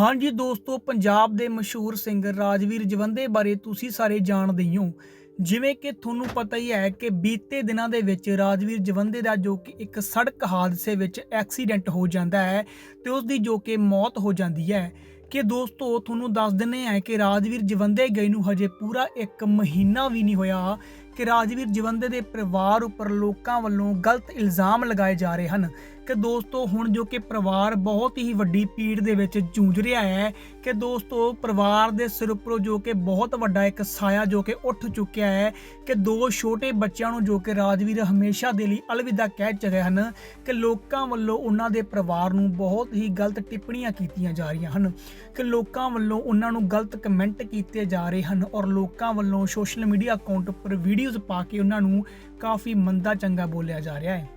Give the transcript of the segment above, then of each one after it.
ਹਾਂਜੀ ਦੋਸਤੋ, ਪੰਜਾਬ ਦੇ ਮਸ਼ਹੂਰ ਸਿੰਗਰ ਰਾਜਵੀਰ ਜਵੰਦੇ ਬਾਰੇ ਤੁਸੀਂ ਸਾਰੇ ਜਾਣਦੇ ਹੀ ਹੋ। ਜਿਵੇਂ ਕਿ ਤੁਹਾਨੂੰ ਪਤਾ ਹੀ ਹੈ ਕਿ ਬੀਤੇ ਦਿਨਾਂ ਦੇ ਵਿੱਚ ਰਾਜਵੀਰ ਜਵੰਦੇ ਦਾ ਜੋ ਕਿ ਇੱਕ ਸੜਕ ਹਾਦਸੇ ਵਿੱਚ ਐਕਸੀਡੈਂਟ ਹੋ ਜਾਂਦਾ ਹੈ ਤੇ ਉਸ ਦੀ ਜੋ ਕਿ ਮੌਤ ਹੋ ਜਾਂਦੀ ਹੈ। ਕਿ ਦੋਸਤੋ, ਤੁਹਾਨੂੰ ਦੱਸ ਦਿੰਨੇ ਆ ਕਿ ਰਾਜਵੀਰ ਜਵੰਦੇ ਗਏ ਨੂੰ ਹਜੇ ਪੂਰਾ ਇੱਕ ਮਹੀਨਾ ਵੀ ਨਹੀਂ ਹੋਇਆ ਕਿ ਰਾਜਵੀਰ ਜਵੰਦੇ ਦੇ ਪਰਿਵਾਰ ਉੱਪਰ ਲੋਕਾਂ ਵੱਲੋਂ ਗਲਤ ਇਲਜ਼ਾਮ ਲਗਾਏ ਜਾ ਰਹੇ ਹਨ ਕਿ ਦੋਸਤੋ, ਹੁਣ ਜੋ ਕਿ ਪਰਿਵਾਰ ਬਹੁਤ ਹੀ ਵੱਡੀ ਪੀੜ ਦੇ ਵਿੱਚ ਜੂਝ ਰਿਹਾ ਹੈ ਕਿ ਦੋਸਤੋ, ਪਰਿਵਾਰ ਦੇ ਸਿਰ ਉੱਪਰੋਂ ਜੋ ਕਿ ਬਹੁਤ ਵੱਡਾ ਇੱਕ ਸਾਇਆ ਜੋ ਕਿ ਉੱਠ ਚੁੱਕਿਆ ਹੈ ਕਿ ਦੋ ਛੋਟੇ ਬੱਚਿਆਂ ਨੂੰ ਜੋ ਕਿ ਰਾਜਵੀਰ ਹਮੇਸ਼ਾ ਦੇ ਲਈ ਅਲਵਿਦਾ ਕਹਿ ਚੁੱਕੇ ਹਨ ਕਿ ਲੋਕਾਂ ਵੱਲੋਂ ਉਹਨਾਂ ਦੇ ਪਰਿਵਾਰ ਨੂੰ ਬਹੁਤ ਹੀ ਗਲਤ ਟਿੱਪਣੀਆਂ ਕੀਤੀਆਂ ਜਾ ਰਹੀਆਂ ਹਨ, ਕਿ ਲੋਕਾਂ ਵੱਲੋਂ ਉਹਨਾਂ ਨੂੰ ਗਲਤ ਕਮੈਂਟ ਕੀਤੇ ਜਾ ਰਹੇ ਹਨ ਔਰ ਲੋਕਾਂ ਵੱਲੋਂ ਸੋਸ਼ਲ ਮੀਡੀਆ ਅਕਾਊਂਟ ਉੱਪਰ ਵੀਡੀਓ ਵੀਡੀਓਜ਼ ਪਾ ਕੇ ਉਹਨਾਂ ਨੂੰ ਕਾਫੀ ਮੰਦਾ ਚੰਗਾ ਬੋਲਿਆ ਜਾ ਰਿਹਾ ਹੈ।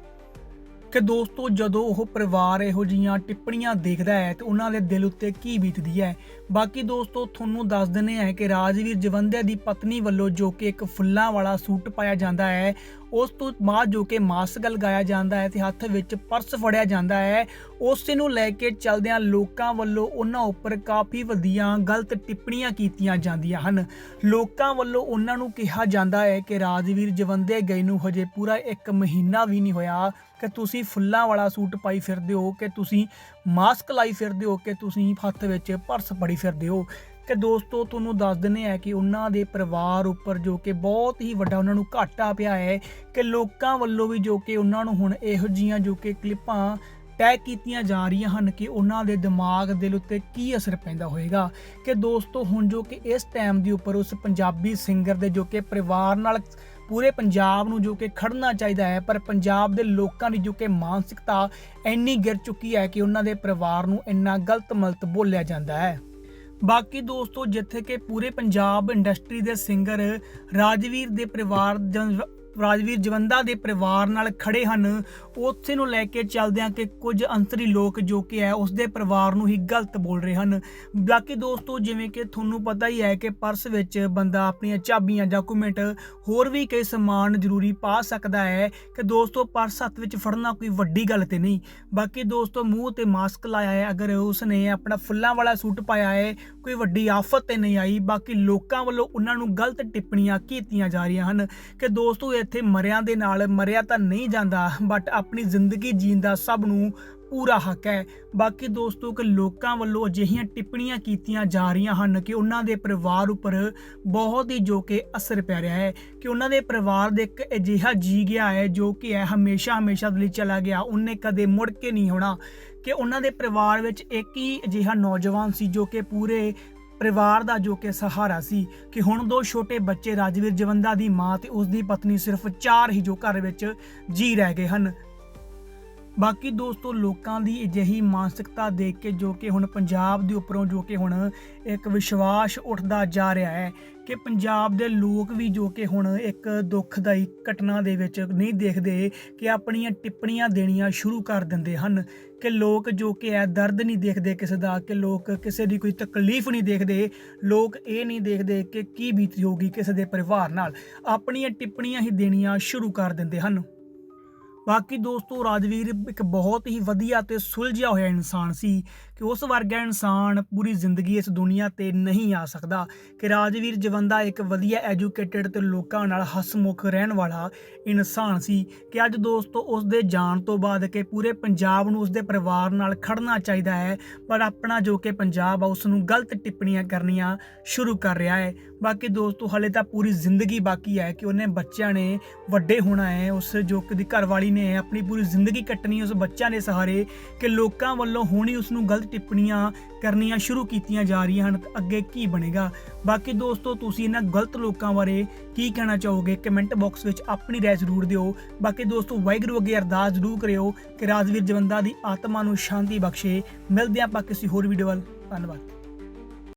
ਕਿ ਦੋਸਤੋ, ਜਦੋਂ ਉਹ ਪਰਿਵਾਰ ਇਹੋ ਜੀਆਂ ਟਿੱਪਣੀਆਂ ਦੇਖਦਾ ਹੈ, ਤੇ ਉਹਨਾਂ ਦੇ ਦਿਲ ਉੱਤੇ ਕੀ ਬੀਤਦੀ ਹੈ? ਬਾਕੀ ਦੋਸਤੋ, ਤੁਹਾਨੂੰ ਦੱਸ ਦਿੰਨੇ ਆ ਕਿ ਰਾਜਵੀਰ ਜਵੰਦੇ ਦੀ ਪਤਨੀ ਵੱਲੋਂ ਜੋ ਕਿ ਇੱਕ ਫੁੱਲਾਂ ਵਾਲਾ ਸੂਟ ਪਾਇਆ ਜਾਂਦਾ ਹੈ ਉਸ ਤੋਂ ਬਾਅਦ ਜੋ ਕਿ ਮਾਸਕ ਲਗਾਇਆ ਜਾਂਦਾ ਹੈ ਤੇ ਹੱਥ ਵਿੱਚ ਪਰਸ ਫੜਿਆ ਜਾਂਦਾ ਹੈ, ਉਸੇ ਨੂੰ ਲੈ ਕੇ ਚਲਦਿਆਂ ਲੋਕਾਂ ਵੱਲੋਂ ਉਹਨਾਂ ਉੱਪਰ ਕਾਫੀ ਵਧੀਆਂ ਗਲਤ ਟਿੱਪਣੀਆਂ ਕੀਤੀਆਂ ਜਾਂਦੀਆਂ ਹਨ। ਲੋਕਾਂ ਵੱਲੋਂ ਉਹਨਾਂ ਨੂੰ ਕਿਹਾ ਜਾਂਦਾ ਹੈ ਕਿ ਰਾਜਵੀਰ ਜਵੰਦੇ ਗਏ ਨੂੰ ਹਜੇ ਪੂਰਾ ਇੱਕ ਮਹੀਨਾ ਵੀ ਨਹੀਂ ਹੋਇਆ। ਕਿ ਤੁਸੀਂ ਫੁੱਲਾਂ ਵਾਲਾ ਸੂਟ ਪਾਈ ਫਿਰਦੇ ਹੋ, ਕਿ ਤੁਸੀਂ ਮਾਸਕ ਲਾਈ ਫਿਰਦੇ ਹੋ, ਕਿ ਤੁਸੀਂ ਹੱਥ ਵਿੱਚ ਪਰਸ ਫੜੀ ਫਿਰਦੇ ਹੋ। ਕਿ ਦੋਸਤੋ ਤੁਹਾਨੂੰ ਦੱਸ ਦਿੰਨੇ ਆ ਕਿ ਉਹਨਾਂ ਦੇ ਪਰਿਵਾਰ ਉੱਪਰ ਜੋ ਕਿ ਬਹੁਤ ਹੀ ਵੱਡਾ ਉਹਨਾਂ ਨੂੰ ਘਾਟਾ ਪਿਆ ਹੈ ਕਿ ਲੋਕਾਂ ਵੱਲੋਂ ਵੀ ਜੋ ਕਿ ਉਹਨਾਂ ਨੂੰ ਹੁਣ ਇਹੋ ਜੀਆਂ ਜੋ ਕਿ ਕਲਿੱਪਾਂ ਤੈਅ ਕੀਤੀਆਂ ਜਾ ਰਹੀਆਂ ਹਨ ਕਿ ਉਹਨਾਂ ਦੇ ਦਿਮਾਗ ਦਿਲ ਉੱਤੇ ਕੀ ਅਸਰ ਪੈਂਦਾ ਹੋਵੇਗਾ ਕਿ ਦੋਸਤੋ ਹੁਣ ਜੋ ਕਿ ਇਸ ਟਾਈਮ ਦੇ ਉੱਪਰ ਉਸ ਪੰਜਾਬੀ ਸਿੰਗਰ ਦੇ ਜੋ ਕਿ ਪਰਿਵਾਰ ਨਾਲ ਪੂਰੇ ਪੰਜਾਬ ਨੂੰ ਜੋ ਕਿ ਖੜਨਾ ਚਾਹੀਦਾ ਹੈ, ਪਰ ਪੰਜਾਬ ਦੇ ਲੋਕਾਂ ਦੀ ਜੋ ਕਿ ਮਾਨਸਿਕਤਾ ਇੰਨੀ ਗਿਰ ਚੁੱਕੀ ਹੈ ਕਿ ਉਹਨਾਂ ਦੇ ਪਰਿਵਾਰ ਨੂੰ ਇੰਨਾ ਗਲਤ ਮਲਤ ਬੋਲਿਆ ਜਾਂਦਾ ਹੈ। ਬਾਕੀ ਦੋਸਤੋ ਜਿੱਥੇ ਕਿ ਪੂਰੇ ਪੰਜਾਬ ਇੰਡਸਟਰੀ ਦੇ ਸਿੰਗਰ ਰਾਜਵੀਰ ਦੇ ਪਰਿਵਾਰ ਜਨ- ਰਾਜਵੀਰ ਜਵੰਦਾ ਦੇ ਪਰਿਵਾਰ ਨਾਲ ਖੜੇ ਹਨ। ਉੱਥੇ ਨੂੰ ਲੈ ਕੇ ਚੱਲਦਿਆਂ ਕਿ ਕੁਝ ਅੰਤਰੀ ਲੋਕ ਜੋ ਕਿ ਹੈ, ਉਸ ਦੇ ਪਰਿਵਾਰ ਨੂੰ ਹੀ ਗਲਤ ਬੋਲ ਰਹੇ ਹਨ। ਬਾਕੀ ਦੋਸਤੋ, ਜਿਵੇਂ ਕਿ ਤੁਹਾਨੂੰ ਪਤਾ ਹੀ ਹੈ ਕਿ ਪਰਸ ਵਿੱਚ ਬੰਦਾ ਆਪਣੀਆਂ ਚਾਬੀਆਂ ਡਾਕੂਮੈਂਟ ਹੋਰ ਵੀ ਕਈ ਸਮਾਨ ਜ਼ਰੂਰੀ ਪਾ ਸਕਦਾ ਹੈ ਕਿ ਦੋਸਤੋ, ਪਰਸ ਹੱਥ ਵਿੱਚ ਫੜਨਾ ਕੋਈ ਵੱਡੀ ਗੱਲ ਤੇ ਨਹੀਂ। ਬਾਕੀ ਦੋਸਤੋ, ਮੂੰਹ ਤੇ ਮਾਸਕ ਲਾਇਆ ਹੈ। ਅਗਰ ਉਸ ਨੇ ਆਪਣਾ ਫੁੱਲਾਂ ਵਾਲਾ ਸੂਟ ਪਾਇਆ ਹੈ, ਕੋਈ ਵੱਡੀ ਆਫਤ ਤੇ ਨਹੀਂ ਆਈ। ਬਾਕੀ ਲੋਕਾਂ ਵੱਲੋਂ ਉਹਨਾਂ ਨੂੰ ਗਲਤ ਟਿੱਪਣੀਆਂ ਕੀਤੀਆਂ ਜਾ ਰਹੀਆਂ ਹਨ ਕਿ ਦੋਸਤੋ ਇੱਥੇ ਮਰਿਆਂ ਦੇ ਨਾਲ, ਮਰਿਆ ਤਾਂ ਨਹੀਂ ਜਾਂਦਾ ਬਟ ਆਪਣੀ ਜ਼ਿੰਦਗੀ ਜੀਣ ਦਾ ਸਭ ਨੂੰ ਪੂਰਾ ਹੱਕ ਹੈ। ਬਾਕੀ ਦੋਸਤੋ ਕਿ ਲੋਕਾਂ ਵੱਲੋਂ ਅਜਿਹੀਆਂ ਟਿੱਪਣੀਆਂ ਕੀਤੀਆਂ ਜਾ ਰਹੀਆਂ ਹਨ ਕਿ ਉਹਨਾਂ ਦੇ ਪਰਿਵਾਰ ਉੱਪਰ ਬਹੁਤ ਹੀ ਜੋ ਕਿ ਅਸਰ ਪੈ ਰਿਹਾ ਹੈ। ਕਿ ਉਹਨਾਂ ਦੇ ਪਰਿਵਾਰ ਦੇ ਇੱਕ ਅਜਿਹਾ ਜੀ ਗਿਆ ਹੈ ਜੋ ਕਿ ਹੈ ਹਮੇਸ਼ਾ ਹਮੇਸ਼ਾ ਦੇ ਲਈ ਚਲਾ ਗਿਆ। ਉਹਨੇ ਕਦੇ ਮੁੜ ਕੇ ਨਹੀਂ ਹੋਣਾ। ਕਿ ਉਹਨਾਂ ਦੇ ਪਰਿਵਾਰ ਵਿੱਚ ਇੱਕ ਹੀ ਅਜਿਹਾ ਨੌਜਵਾਨ ਸੀ ਜੋ ਕਿ ਪੂਰੇ ਪਰਿਵਾਰ ਦਾ ਜੋ ਕਿ ਸਹਾਰਾ ਸੀ ਕਿ ਹੁਣ ਦੋ ਛੋਟੇ ਬੱਚੇ ਰਾਜਵੀਰ ਜਵੰਦਾ ਦੀ ਮਾਂ ਤੇ ਉਸ ਦੀ ਪਤਨੀ ਸਿਰਫ ਚਾਰ ਹੀ ਜੋ ਘਰ ਵਿੱਚ ਜੀ ਰਹਿ ਗਏ ਹਨ। ਬਾਕੀ ਦੋਸਤੋ, ਲੋਕਾਂ ਦੀ ਅਜਿਹੀ ਮਾਨਸਿਕਤਾ ਦੇਖ ਕੇ ਜੋ ਕਿ ਹੁਣ ਪੰਜਾਬ ਦੇ ਉੱਪਰੋਂ ਜੋ ਕਿ ਹੁਣ ਇੱਕ ਵਿਸ਼ਵਾਸ ਉੱਠਦਾ ਜਾ ਰਿਹਾ ਹੈ ਕਿ ਪੰਜਾਬ ਦੇ ਲੋਕ ਵੀ ਜੋ ਕਿ ਹੁਣ ਇੱਕ ਦੁੱਖਦਾਈ ਘਟਨਾ ਦੇ ਵਿੱਚ ਨਹੀਂ ਦੇਖਦੇ ਕਿ ਆਪਣੀਆਂ ਟਿੱਪਣੀਆਂ ਦੇਣੀਆਂ ਸ਼ੁਰੂ ਕਰ ਦਿੰਦੇ ਹਨ। ਕਿ ਲੋਕ ਜੋ ਕਿ ਹੈ ਦਰਦ ਨਹੀਂ ਦੇਖਦੇ ਕਿਸੇ ਦਾ, ਕਿ ਲੋਕ ਕਿਸੇ ਦੀ ਕੋਈ ਤਕਲੀਫ ਨਹੀਂ ਦੇਖਦੇ, ਲੋਕ ਇਹ ਨਹੀਂ ਦੇਖਦੇ ਕਿ ਕੀ ਬੀਤੀ ਹੋਗੀ ਕਿਸੇ ਦੇ ਪਰਿਵਾਰ ਨਾਲ। ਆਪਣੀਆਂ ਟਿੱਪਣੀਆਂ ਹੀ ਦੇਣੀਆਂ ਸ਼ੁਰੂ ਕਰ ਦਿੰਦੇ ਹਨ। ਬਾਕੀ ਦੋਸਤੋ, ਰਾਜਵੀਰ ਇੱਕ ਬਹੁਤ ਹੀ ਵਧੀਆ ਤੇ ਸੁਲਝਿਆ ਹੋਇਆ ਇਨਸਾਨ ਸੀ ਕਿ ਉਸ ਵਰਗਾ ਇਨਸਾਨ ਪੂਰੀ ਜ਼ਿੰਦਗੀ ਇਸ ਦੁਨੀਆ ਤੇ ਨਹੀਂ ਆ ਸਕਦਾ ਕਿ ਰਾਜਵੀਰ ਜਵੰਦਾ ਇੱਕ ਵਧੀਆ ਐਜੂਕੇਟਿਡ ਤੇ ਲੋਕਾਂ ਨਾਲ ਹਸਮੁਖ ਰਹਿਣ ਵਾਲਾ ਇਨਸਾਨ ਸੀ ਕਿ ਅੱਜ ਦੋਸਤੋ ਉਸ ਦੇ ਜਾਣ ਤੋਂ ਬਾਅਦ ਕਿ ਪੂਰੇ ਪੰਜਾਬ ਨੂੰ ਉਸ ਦੇ ਪਰਿਵਾਰ ਨਾਲ ਖੜਨਾ ਚਾਹੀਦਾ ਹੈ, ਪਰ ਆਪਣਾ ਜੋ ਕਿ ਪੰਜਾਬ ਆ ਉਸ ਨੂੰ ਗਲਤ ਟਿੱਪਣੀਆਂ ਕਰਨੀਆਂ ਸ਼ੁਰੂ ਕਰ ਰਿਹਾ ਹੈ। ਬਾਕੀ ਦੋਸਤੋ, ਹਲੇ ਤਾਂ ਪੂਰੀ ਜ਼ਿੰਦਗੀ ਬਾਕੀ ਹੈ ਕਿ ਉਹਨੇ ਬੱਚਿਆਂ ਨੇ ਵੱਡੇ ਹੋਣਾ ਹੈ, ਉਸ ਜੋ ਕਿ ਦੀ ਘਰਵਾਲੀ ਨੇ ਆਪਣੀ ਪੂਰੀ ਜ਼ਿੰਦਗੀ ਕੱਟਣੀ ਉਸ ਬੱਚਿਆਂ ਦੇ ਸਹਾਰੇ ਕਿ ਲੋਕਾਂ ਵੱਲੋਂ ਹੁਣੀ ਉਸ ਨੂੰ ਗਲਤ ਟਿੱਪਣੀਆਂ ਕਰਨੀਆਂ ਸ਼ੁਰੂ ਕੀਤੀਆਂ ਜਾ ਰਹੀਆਂ ਹਨ ਅੱਗੇ ਕੀ ਬਣੇਗਾ? ਬਾਕੀ ਦੋਸਤੋ, ਤੁਸੀਂ ਇਹਨਾਂ ਗਲਤ ਲੋਕਾਂ ਬਾਰੇ ਕੀ ਕਹਿਣਾ ਚਾਹੋਗੇ? ਕਮੈਂਟ ਬਾਕਸ ਵਿੱਚ ਆਪਣੀ ਰਾਏ ਜ਼ਰੂਰ ਦਿਓ। ਬਾਕੀ ਦੋਸਤੋ, ਵਾਹਿਗੁਰੂ ਅੱਗੇ ਅਰਦਾਸ ਜ਼ਰੂਰ ਕਰਿਓ ਕਿ ਰਾਜਵੀਰ ਜਵੰਦਾ ਦੀ ਆਤਮਾ ਨੂੰ ਸ਼ਾਂਤੀ ਬਖਸ਼ੇ। ਮਿਲਦੇ ਹਾਂ ਆਪਾਂ ਕਿਸੇ ਹੋਰ ਵੀਡੀਓ ਵੱਲ। ਧੰਨਵਾਦ।